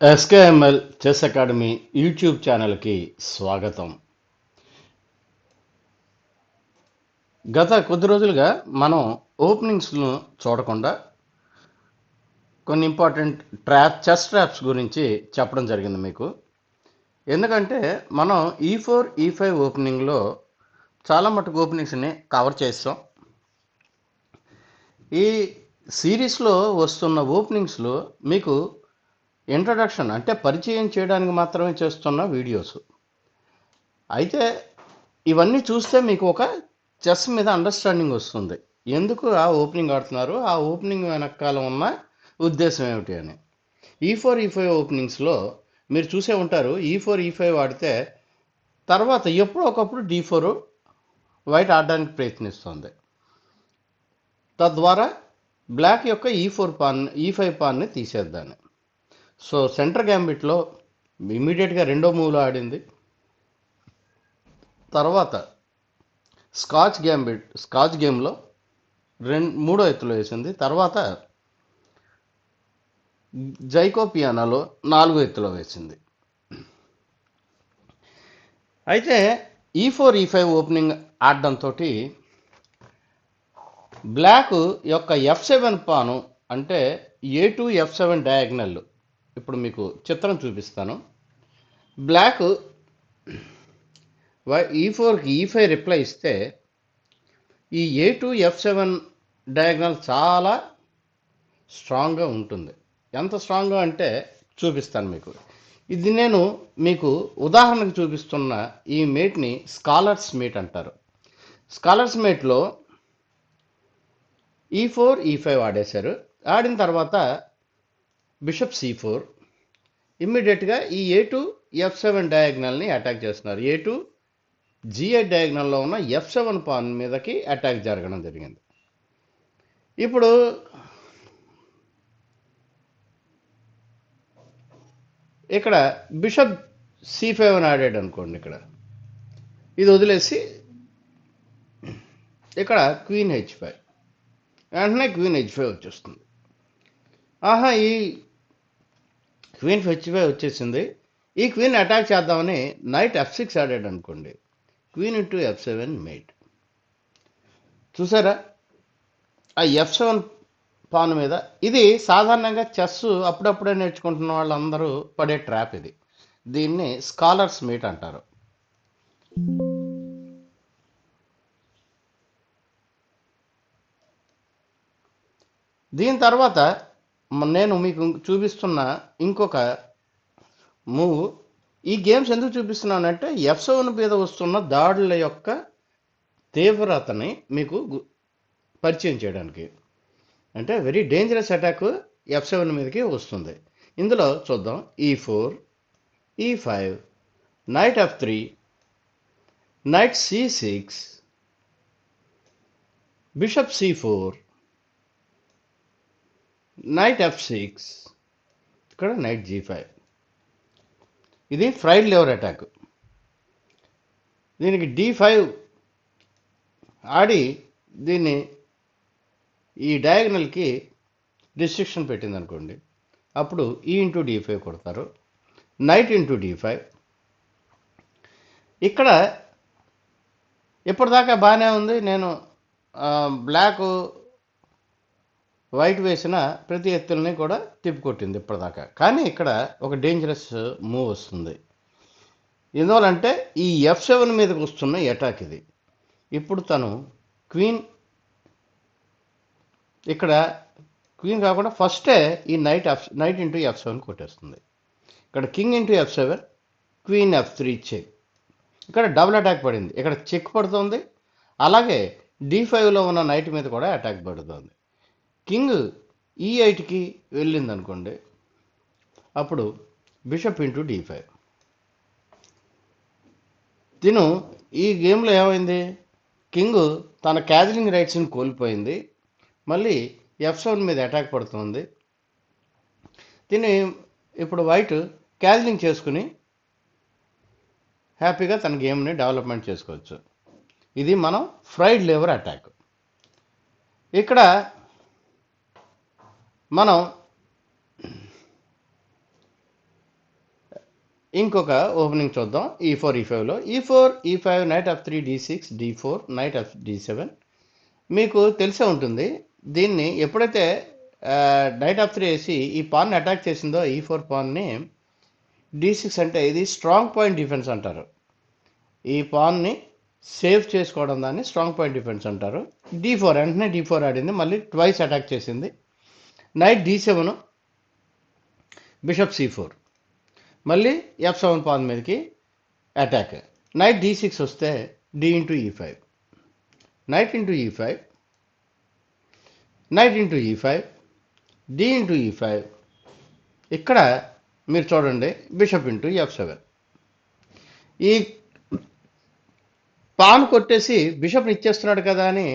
SKML chess academy YouTube ఛానల్కి స్వాగతం. గత కొద్ది రోజులుగా మనం ఓపెనింగ్స్ను చూడకుండా కొన్ని ఇంపార్టెంట్ ట్రాప్ చెస్ ట్రాప్స్ గురించి చెప్పడం జరిగింది మీకు. ఎందుకంటే మనం ఈ ఫోర్ ఈ ఫైవ్ ఓపెనింగ్లో చాలా మటుకు ఓపెనింగ్స్ని కవర్ చేస్తాం. ఈ సిరీస్లో వస్తున్న ఓపెనింగ్స్లో మీకు ఇంట్రడక్షన్ అంటే పరిచయం చేయడానికి మాత్రమే చేస్తున్న వీడియోస్ అయితే ఇవన్నీ చూస్తే మీకు ఒక చెస్ మీద అండర్స్టాండింగ్ వస్తుంది. ఎందుకు ఆ ఓపెనింగ్ ఆడుతున్నారు? ఆ ఓపెనింగ్ వెనకాల ఉన్న ఉద్దేశం ఏమిటి అని. ఈ ఫోర్ ఈ ఫైవ్ ఓపెనింగ్స్లో మీరు చూసే ఉంటారు ఈ ఫోర్ ఈ ఫైవ్ ఆడితే తర్వాత ఎప్పుడో ఒకప్పుడు డి ఫోర్ వైట్ ఆడడానికి ప్రయత్నిస్తుంది. తద్వారా బ్లాక్ యొక్క e four pawn e five పాన్ని తీసేద్దాన్ని సో సెంటర్ గ్యాంబిట్లో ఇమీడియట్గా రెండో మూవ్లో ఆడింది. తర్వాత స్కాచ్ గ్యాంబిట్ స్కాచ్ గేమ్లో రెండు మూడో ఎత్తులో వేసింది. తర్వాత జైకో పియానాలో నాలుగో ఎత్తులో వేసింది. అయితే e four e five opening ఆడడంతో black యొక్క ఎఫ్ సెవెన్ పాను అంటే a two f seven diagonal ఇప్పుడు మీకు చిత్రం చూపిస్తాను. బ్లాక్ ఈ ఫోర్కి ఈ ఫైవ్ రిప్లై ఇస్తే ఈ a two f seven diagonal చాలా స్ట్రాంగ్గా ఉంటుంది. ఎంత స్ట్రాంగ్గా అంటే చూపిస్తాను మీకు. ఇది నేను మీకు ఉదాహరణకు చూపిస్తున్న ఈ మీట్ని స్కాలర్స్ మీట్ అంటారు. స్కాలర్స్ మీట్లో ఈ ఫోర్ ఈ ఫైవ్ ఆడేశారు. ఆడిన తర్వాత బిషప్ సి ఫోర్ ఇమ్మీడియట్గా ఈ ఏ టు ఎఫ్ సెవెన్ డయాగ్నల్ని అటాక్ చేస్తున్నారు. ఏ టు జిఐ డయాగ్నల్లో ఉన్న ఎఫ్ సెవెన్ పాన్ మీదకి అటాక్ జరగడం జరిగింది. ఇప్పుడు ఇక్కడ బిషప్ సి ఫైవ్ అని ఆడాడు అనుకోండి ఇక్కడ. ఇది వదిలేసి ఇక్కడ క్వీన్ హెచ్ ఫైవ్. వెంటనే క్వీన్ హెచ్ ఫైవ్ వచ్చేస్తుంది. ఆహా ఈ క్వీన్ హెచ్ ఫైవ్ వచ్చేసింది. ఈ క్వీన్ అటాక్ చేద్దామని నైట్ ఎఫ్ సిక్స్ ఆడాడు అనుకోండి. Queen into f seven mate. చూసారా? ఆ ఎఫ్ సెవెన్ పాన్ మీద ఇది సాధారణంగా చెస్ అప్పుడప్పుడే నేర్చుకుంటున్న వాళ్ళందరూ పడే ట్రాప్ ఇది. దీన్ని స్కాలర్స్ మీట్ అంటారు. దీని తర్వాత నేను మీకు చూపిస్తున్న ఇంకొక మూవ్. ఈ గేమ్స్ ఎందుకు చూపిస్తున్నానంటే ఎఫ్ సెవెన్ మీద వస్తున్న దాడుల యొక్క తీవ్రతని మీకు గు- పరిచయం చేయడానికి. అంటే very dangerous attack f seven మీదకి వస్తుంది. ఇందులో చూద్దాం. E four e five knight f three knight c six bishop c four knight f six ఇక్కడ నైట్ జీ ఫైవ్ ఇది ఫ్రైడ్ లేవర్ అటాక్ దీనికి డి ఫైవ్ ఆడి దీన్ని ఈ డయాగ్నల్కి డిస్ట్రిక్షన్ పెట్టింది అనుకోండి అప్పుడు ఈ ఇంటూ డి ఫైవ్ కొడతారు. నైట్ ఇంటూ డి ఫైవ్ ఇక్కడ ఇప్పటిదాకా బాగానే ఉంది. నేను బ్లాక్ వైట్ వేసిన ప్రతి ఎత్తుల్ని కూడా తిప్పికొట్టింది ఇప్పటిదాకా. కానీ ఇక్కడ ఒక డేంజరస్ మూవ్ వస్తుంది. ఎందువలంటే ఈ ఎఫ్ సెవెన్ మీదకి వస్తున్న అటాక్ ఇది. ఇప్పుడు తను క్వీన్ ఇక్కడ క్వీన్ కాకుండా ఫస్టే ఈ knight f knight into f seven కొట్టేస్తుంది. ఇక్కడ king into f seven queen f three check ఇక్కడ డబుల్ అటాక్ పడింది. ఇక్కడ చెక్ పడుతుంది. అలాగే డి ఫైవ్లో ఉన్న నైట్ మీద కూడా అటాక్ పడుతుంది. కింగ్ ఈ ఎయిట్కి వెళ్ళింది అనుకోండి అప్పుడు బిషప్ ఇంటూ డి ఫైవ్ తిను ఈ గేమ్లో ఏమైంది? కింగ్ తన క్యాజలింగ్ రైట్స్ని కోల్పోయింది మళ్ళీ ఎఫ్ సెవెన్ మీద అటాక్ పడుతుంది. తిని ఇప్పుడు వైట్ క్యాజలింగ్ చేసుకుని హ్యాపీగా తన గేమ్ని డెవలప్మెంట్ చేసుకోవచ్చు. ఇది మనం ఫ్రైడ్ లేవర్ అటాక్. ఇక్కడ మనం ఇంకొక ఓపెనింగ్ చూద్దాం. ఈ ఫోర్ ఈ ఫైవ్లో e four e five knight f three d six d four knight f d seven మీకు తెలిసే ఉంటుంది దీన్ని ఎప్పుడైతే నైట్ ఆఫ్ త్రీ వేసి ఈ పాన్ని అటాక్ చేసిందో ఈ ఫోర్ పాన్ని డి సిక్స్ అంటే ఇది స్ట్రాంగ్ పాయింట్ డిఫెన్స్ అంటారు. ఈ పాన్ని సేవ్ చేసుకోవడం దాన్ని స్ట్రాంగ్ పాయింట్ డిఫెన్స్ అంటారు. డి ఫోర్ వెంటనే డి ఫోర్ ఆడింది మళ్ళీ ట్వైస్ అటాక్ చేసింది. Knight d seven bishop c four మళ్ళీ ఎఫ్ సెవెన్ పాన్ మీదకి అటాక్ నైట్ డి సిక్స్ వస్తే d into e five knight into e five knight into e five d into e five ఇక్కడ మీరు చూడండి bishop into f seven ఈ pawn కొట్టేసి బిషప్ని ఇచ్చేస్తున్నాడు కదా అని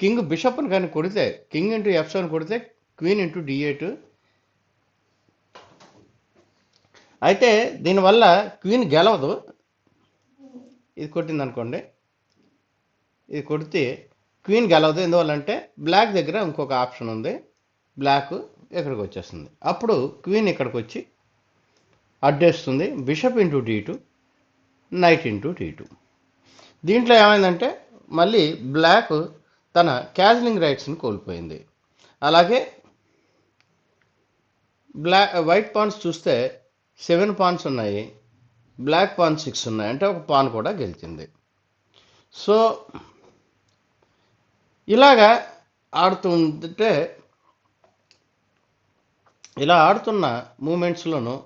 కింగ్ బిషప్ని కానీ కొడితే కింగ్ ఇంటూ ఎఫ్ సెవెన్ కొడితే క్వీన్ ఇంటూ డి ఎయిట్ అయితే దీనివల్ల క్వీన్ గెలవదు. ఇది కొట్టింది అనుకోండి. ఇది కొడితే క్వీన్ గెలవదు. ఎందువల్లంటే బ్లాక్ దగ్గర ఇంకొక ఆప్షన్ ఉంది. బ్లాక్ ఇక్కడికి వచ్చేస్తుంది. అప్పుడు క్వీన్ ఇక్కడికి వచ్చి అడ్డేస్తుంది. Bishop into d two knight into d two దీంట్లో ఏమైందంటే మళ్ళీ బ్లాక్ తన క్యాజలింగ్ రైట్స్ని కోల్పోయింది. అలాగే బ్లాక్ వైట్ పాన్స్ చూస్తే సెవెన్ పాన్స్ ఉన్నాయి బ్లాక్ పాన్ సిక్స్ ఉన్నాయి అంటే ఒక పాన్ కూడా గెలిచింది. సో ఇలాగా ఆడుతుంటే ఇలా ఆడుతున్న మూమెంట్స్లోనూ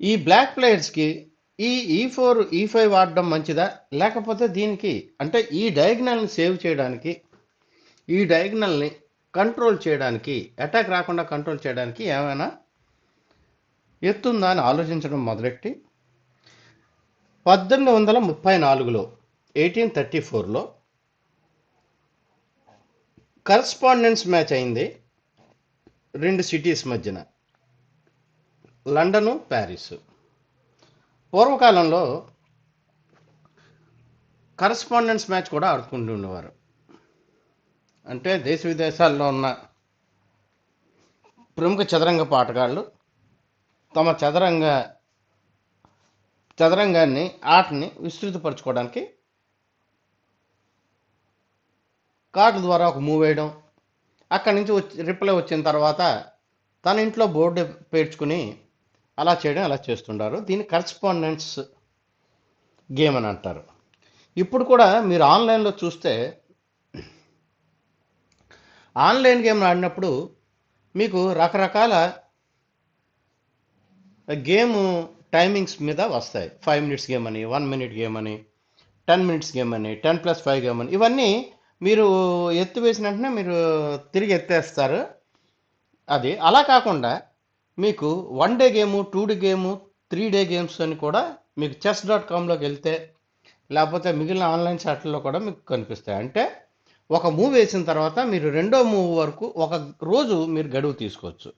ఈ బ్లాక్ ప్లేయర్స్కి ఈ ఈ ఫోర్ ఈ ఫైవ్ వాడడం మంచిదా? లేకపోతే దీనికి అంటే ఈ డయాగ్నల్ని సేవ్ చేయడానికి ఈ డయాగ్నల్ని కంట్రోల్ చేయడానికి అటాక్ రాకుండా కంట్రోల్ చేయడానికి ఏమైనా ఎత్తుందా అని ఆలోచించడం మొదలెట్టి పద్దెనిమిది వందల ముప్పై నాలుగులో ఎయిటీన్ థర్టీ ఫోర్లో కరస్పాండెన్స్ మ్యాచ్ అయింది రెండు సిటీస్ మధ్యన లండను ప్యారిస్ పూర్వకాలంలో కరస్పాండెన్స్ మ్యాచ్ కూడా ఆడుకుంటూ ఉండేవారు. అంటే దేశ విదేశాల్లో ఉన్న ప్రముఖ చదరంగ పాటగాళ్ళు తమ చదరంగ చదరంగాన్ని ఆటని విస్తృతపరచుకోవడానికి కార్డుల ద్వారా ఒక మూవ్ వేయడం అక్కడి నుంచి వచ్చి రిప్లై వచ్చిన తర్వాత తన ఇంట్లో బోర్డు పేర్చుకుని అలా చేయడం అలా చేస్తుంటారు దీన్ని కరస్పాండెన్స్ గేమ్ అని అంటారు. ఇప్పుడు కూడా మీరు ఆన్లైన్లో చూస్తే ఆన్లైన్ గేమ్ ఆడినప్పుడు మీకు రకరకాల గేమ్ టైమింగ్స్ మీద వస్తాయి. ఫైవ్ మినిట్స్ గేమ్ అని వన్ మినిట్ గేమ్ అని టెన్ మినిట్స్ గేమ్ అని టెన్ ప్లస్ ఫైవ్ గేమ్ అని. ఇవన్నీ మీరు ఎత్తు వేసిన వెంటనే మీరు తిరిగి ఎత్తేస్తారు. అది అలా కాకుండా మీకు one day game two day game three day games అని కూడా మీకు చెస్ డాట్ కామ్లోకి వెళ్తే లేకపోతే మిగిలిన ఆన్లైన్ సైట్లలో కూడా మీకు కనిపిస్తాయి. అంటే ఒక మూవ్ వేసిన తర్వాత మీరు రెండో మూవ్ వరకు ఒక రోజు మీరు గడువు తీసుకోవచ్చు.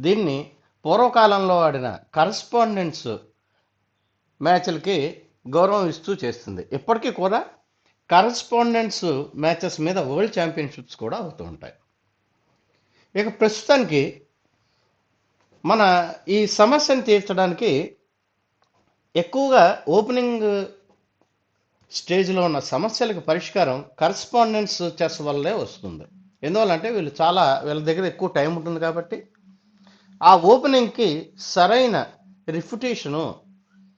దీన్ని పూర్వకాలంలో ఆడిన కరస్పాండెన్స్ మ్యాచ్లకి గౌరవం ఇస్తూ చేస్తుంది. ఇప్పటికీ కూడా కరస్పాండెన్స్ మ్యాచెస్ మీద వరల్డ్ ఛాంపియన్షిప్స్ కూడా అవుతూ ఉంటాయి. ఇక ప్రస్తుతానికి మన ఈ సమస్యను తీర్చడానికి ఎక్కువగా ఓపెనింగ్ స్టేజ్లో ఉన్న సమస్యలకు పరిష్కారం కరస్పాండెన్స్ చెస్ వల్లే వస్తుంది. ఎందువల్లంటే వీళ్ళు చాలా వీళ్ళ దగ్గర ఎక్కువ టైం ఉంటుంది కాబట్టి ఆ ఓపెనింగ్కి సరైన రిఫ్యుటేషను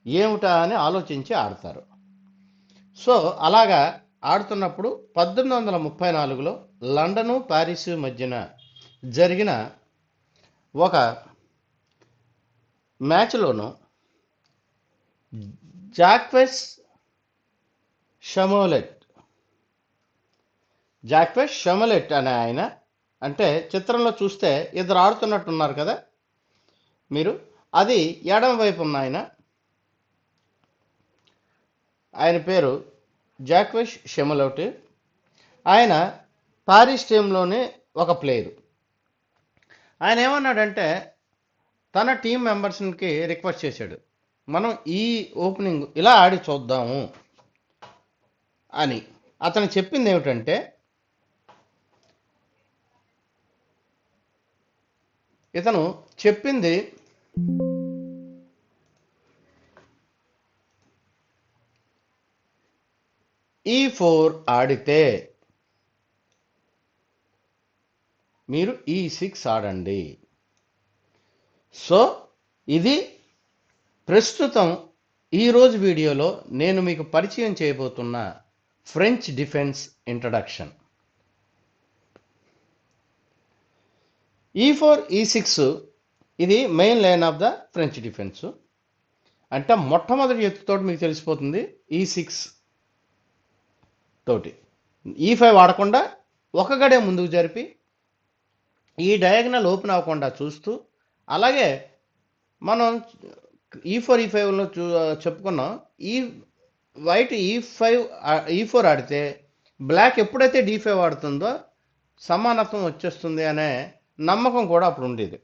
ఏమిటా అని ఆలోచించి ఆడతారు. సో అలాగా ఆడుతున్నప్పుడు పద్దెనిమిది వందల ముప్పై నాలుగులో లండను ప్యారిస్ మధ్యన జరిగిన ఒక మ్యాచ్లోనూ జాక్వెస్ షమోలెట్. జాక్వెస్ షమోలెట్ అనే ఆయన అంటే చిత్రంలో చూస్తే ఇద్దరు ఆడుతున్నట్టున్నారు కదా. మీరు అది ఎడమ వైపు ఉన్న ఆయన. ఆయన పేరు జాక్వెష్ షెమలౌట్. ఆయన పారిస్ టీంలోనే ఒక ప్లేయరు. ఆయన ఏమన్నాడంటే తన టీం మెంబర్స్కి రిక్వెస్ట్ చేశాడు. మనం ఈ ఓపెనింగ్ ఇలా ఆడి చూద్దాము అని. అతను చెప్పింది ఏమిటంటే ఇతను చెప్పింది ఈ ఫోర్ ఆడితే మీరు ఈ సిక్స్ ఆడండి. సో ఇది ప్రస్తుతం ఈరోజు వీడియోలో నేను మీకు పరిచయం చేయబోతున్న French defence introduction e four e six ఇది main line of the French defence అంటే మొట్టమొదటి ఎత్తుతో మీకు తెలిసిపోతుంది e ఈ సిక్స్ తోటి. E ఈ ఫైవ్ ఆడకుండా ఒక గడే ముందుకు జరిపి ఈ డయాగ్నల్ ఓపెన్ అవ్వకుండా చూస్తూ అలాగే మనం ఈ ఫోర్ ఈ ఫైవ్లో చూ చెప్పుకున్నాం. ఈ వైట్ ఈ ఫైవ్ ఈ ఫోర్ ఆడితే బ్లాక్ ఎప్పుడైతే డి ఫైవ్ ఆడుతుందో సమానత్వం వచ్చేస్తుంది అనే నమ్మకం కూడా అప్పుడు ఉండేది.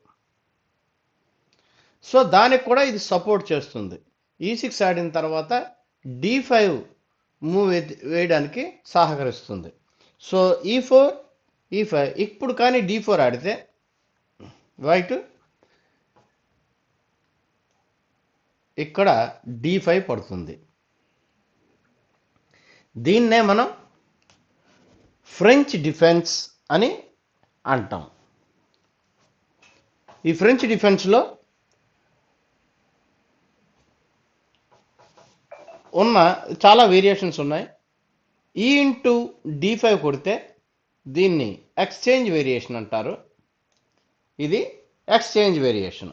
సో దానికి కూడా ఇది సపోర్ట్ చేస్తుంది. E ఈ సిక్స్ ఆడిన తర్వాత డి ఫైవ్ మూవ్ వేయడానికి సహకరిస్తుంది. సో ఈ ఫోర్ ఈ ఫైవ్ ఇప్పుడు కానీ డి ఫోర్ ఆడితే వైట్ ఇక్కడ డి ఫైవ్ పడుతుంది. దీన్నే మనం ఫ్రెంచ్ డిఫెన్స్ అని అంటాం. ఈ ఫ్రెంచ్ డిఫెన్స్లో ఉన్న చాలా వేరియేషన్స్ ఉన్నాయి. ఈ ఇంటూ డి ఫైవ్ కొడితే దీన్ని ఎక్స్చేంజ్ వేరియేషన్ అంటారు. ఇది ఎక్స్చేంజ్ వేరియేషన్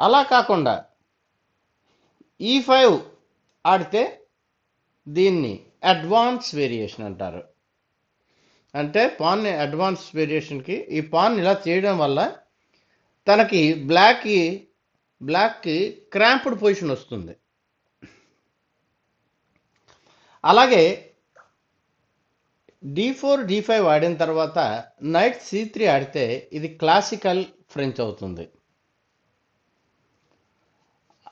అలా కాకుండా ఈ ఫైవ్ ఆడితే దీన్ని అడ్వాన్స్ వేరియేషన్ అంటారు. అంటే పాన్ అడ్వాన్స్ వేరియేషన్కి ఈ పాన్ ఇలా చేయడం వల్ల తనకి బ్లాక్కి బ్లాక్కి క్రాంప్డ్ పొజిషన్ వస్తుంది. అలాగే డి ఫోర్ డి ఫైవ్ ఆడిన తర్వాత నైట్ సి త్రీ ఆడితే ఇది క్లాసికల్ ఫ్రెంచ్ అవుతుంది.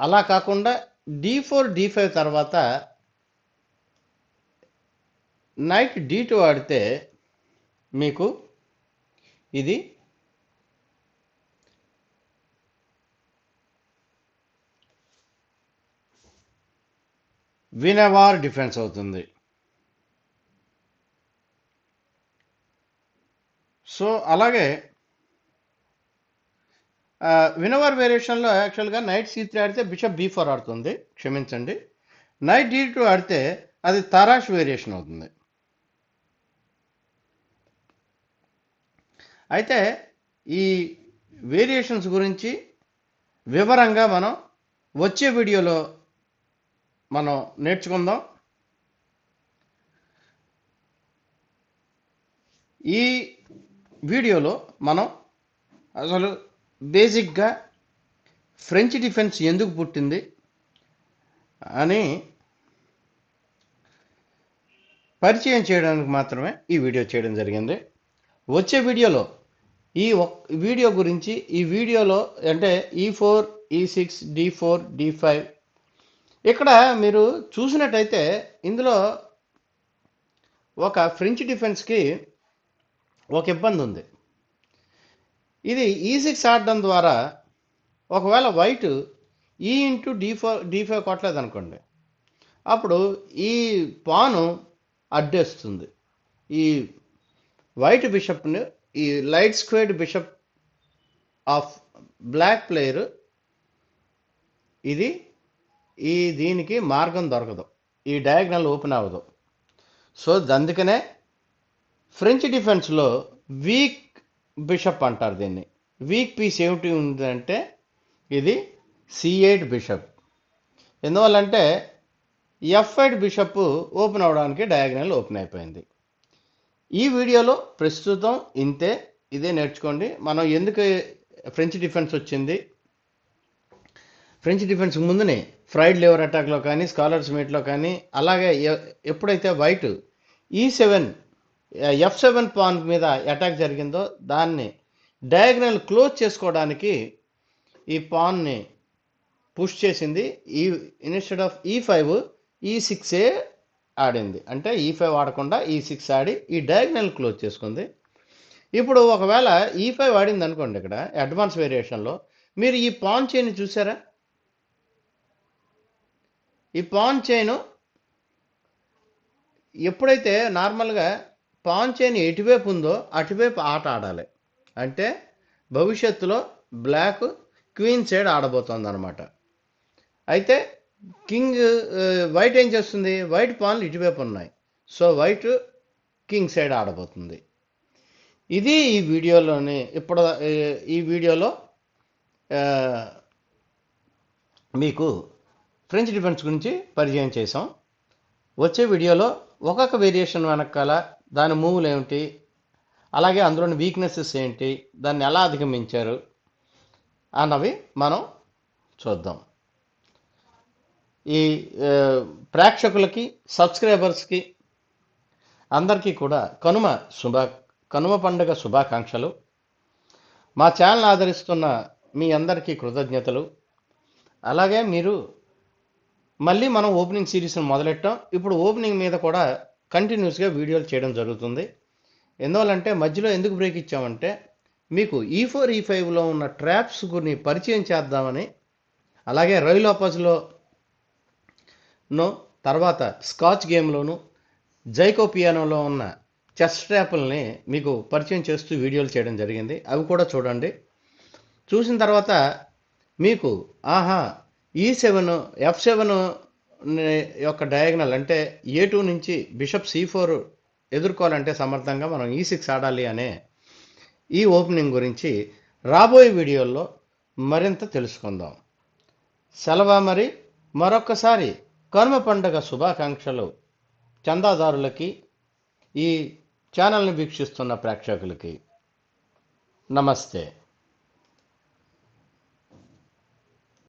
అలా కాకుండా డి ఫోర్ డి ఫైవ్ తర్వాత నైట్ డి టూ ఆడితే మీకు ఇది వినవార్ డిఫెన్స్ అవుతుంది. సో అలాగే వినవర్ వేరియేషన్లో యాక్చువల్గా నైట్ సి త్రీ ఆడితే బిషప్ బీ ఫోర్ ఆడుతుంది. క్షమించండి. నైట్ డి టూ ఆడితే అది తారాష్ వేరియేషన్ అవుతుంది. అయితే ఈ వేరియేషన్స్ గురించి వివరంగా మనం వచ్చే వీడియోలో మనం నేర్చుకుందాం. ఈ వీడియోలో మనం అసలు బేసిక్గా ఫ్రెంచ్ డిఫెన్స్ ఎందుకు పుట్టింది అని పరిచయం చేయడానికి మాత్రమే ఈ వీడియో చేయడం జరిగింది. వచ్చే వీడియోలో ఈ వీడియో గురించి ఈ వీడియోలో అంటే e four e six d four d five ఇక్కడ మీరు చూసినట్టయితే ఇందులో ఒక ఫ్రెంచ్ డిఫెన్స్కి ఒక ఇబ్బంది ఉంది ఇది e ఈ సిక్స్ ఆడడం ద్వారా ఒకవేళ white e e into d four d five కొట్టలేదు అనుకోండి అప్పుడు ఈ పాను అడ్డేస్తుంది. ఈ వైట్ బిషప్ని ఈ light squared bishop of black player ఇది ఈ దీనికి మార్గం దొరకదు. ఈ డయాగ్నల్ ఓపెన్ అవ్వదు. సో అందుకనే ఫ్రెంచ్ డిఫెన్స్లో వీక్ బిషప్ అంటారు దీన్ని. వీక్ పీస్ ఏమిటి ఉందంటే ఇది సి ఎయిట్ బిషప్. ఎందువల్లంటే ఎఫ్ ఎయిట్ బిషప్ ఓపెన్ అవడానికి డయాగ్నల్ ఓపెన్ అయిపోయింది. ఈ వీడియోలో ప్రస్తుతం ఇంతే ఇదే నేర్చుకోండి. మనం ఎందుకు ఫ్రెంచ్ డిఫెన్స్ వచ్చింది? ఫ్రెంచ్ డిఫెన్స్ ముందునే ఫ్రైడ్ లివర్ అటాక్లో కానీ స్కాలర్స్ మీట్లో కానీ అలాగే ఎప్పుడైతే white e seven f seven pawn మీద అటాక్ జరిగిందో దాన్ని డయాగ్నల్ క్లోజ్ చేసుకోవడానికి ఈ పాన్ని పుష్ చేసింది. ఈ ఇన్స్టెడ్ ఆఫ్ ఈ ఫైవ్ ఈ సిక్సే ఆడింది. అంటే e ఈ ఫైవ్ ఆడకుండా e ఈ సిక్స్ ఆడి ఈ డయాగ్నల్ క్లోజ్ చేసుకుంది. ఇప్పుడు ఒకవేళ e ఈ ఫైవ్ ఆడింది అనుకోండి ఇక్కడ అడ్వాన్స్ వేరియేషన్లో మీరు ఈ పాన్ చైన్ చూసారా? ఈ పాన్ చైన్ ఎప్పుడైతే నార్మల్గా పాన్ చైన్ ఎటువైపు ఉందో అటువైపు ఆట ఆడాలి. అంటే భవిష్యత్తులో బ్లాక్ క్వీన్ సైడ్ ఆడబోతోంది అనమాట అయితే కింగ్ వైట్ ఏం చేస్తుంది? వైట్ పాన్లు ఇటువైపు ఉన్నాయి. సో వైట్ కింగ్ సైడ్ ఆడబోతుంది. ఇది ఈ వీడియోలోని ఇప్పుడు ఈ- వీడియోలో మీకు ఫ్రెంచ్ డిఫెన్స్ గురించి పరిచయం చేసాం వచ్చే వీడియోలో ఒక్కొక్క వేరియేషన్ వెనకాల దాని మూవ్లు ఏమిటి? అలాగే అందులోని వీక్నెసెస్ ఏంటి? దాన్ని ఎలా అధిగమించారు? అన్నవి మనం చూద్దాం. ఈ ప్రేక్షకులకి సబ్స్క్రైబర్స్కి అందరికీ కూడా కనుమ శుభ కనుమ పండుగ శుభాకాంక్షలు. మా ఛానల్ ఆదరిస్తున్న మీ అందరికీ కృతజ్ఞతలు. అలాగే మీరు మళ్ళీ మనం ఓపెనింగ్ సిరీస్ని మొదలెట్టాం. ఇప్పుడు ఓపెనింగ్ మీద కూడా కంటిన్యూస్గా వీడియోలు చేయడం జరుగుతుంది. ఎందువల్లంటే మధ్యలో ఎందుకు బ్రేక్ ఇచ్చామంటే మీకు ఈ ఫోర్ ఈ ఫైవ్లో ఉన్న ట్రాప్స్ గురిని పరిచయం చేద్దామని అలాగే రైలోపజ్లో నో తర్వాత స్కాచ్ గేమ్లోను జైకో పియానోలో ఉన్న చెస్ ట్రాపుల్ని మీకు పరిచయం చేస్తూ వీడియోలు చేయడం జరిగింది. అవి కూడా చూడండి. చూసిన తర్వాత మీకు ఆహా ఈ సెవెన్ ఎఫ్ సెవెన్ యొక్క డయాగ్నల్ అంటే ఏ టూ నుంచి బిషప్ సి ఫోర్ ఎదుర్కోవాలంటే సమర్థంగా మనం ఈ సిక్స్ ఆడాలి అనే ఈ ఓపెనింగ్ గురించి రాబోయే వీడియోల్లో మరింత తెలుసుకుందాం. సెలవు మరి. మరొక్కసారి కనుమ పండుగ శుభాకాంక్షలు. చందాదారులకి ఈ ఛానల్ని వీక్షిస్తున్న ప్రేక్షకులకి. నమస్తే.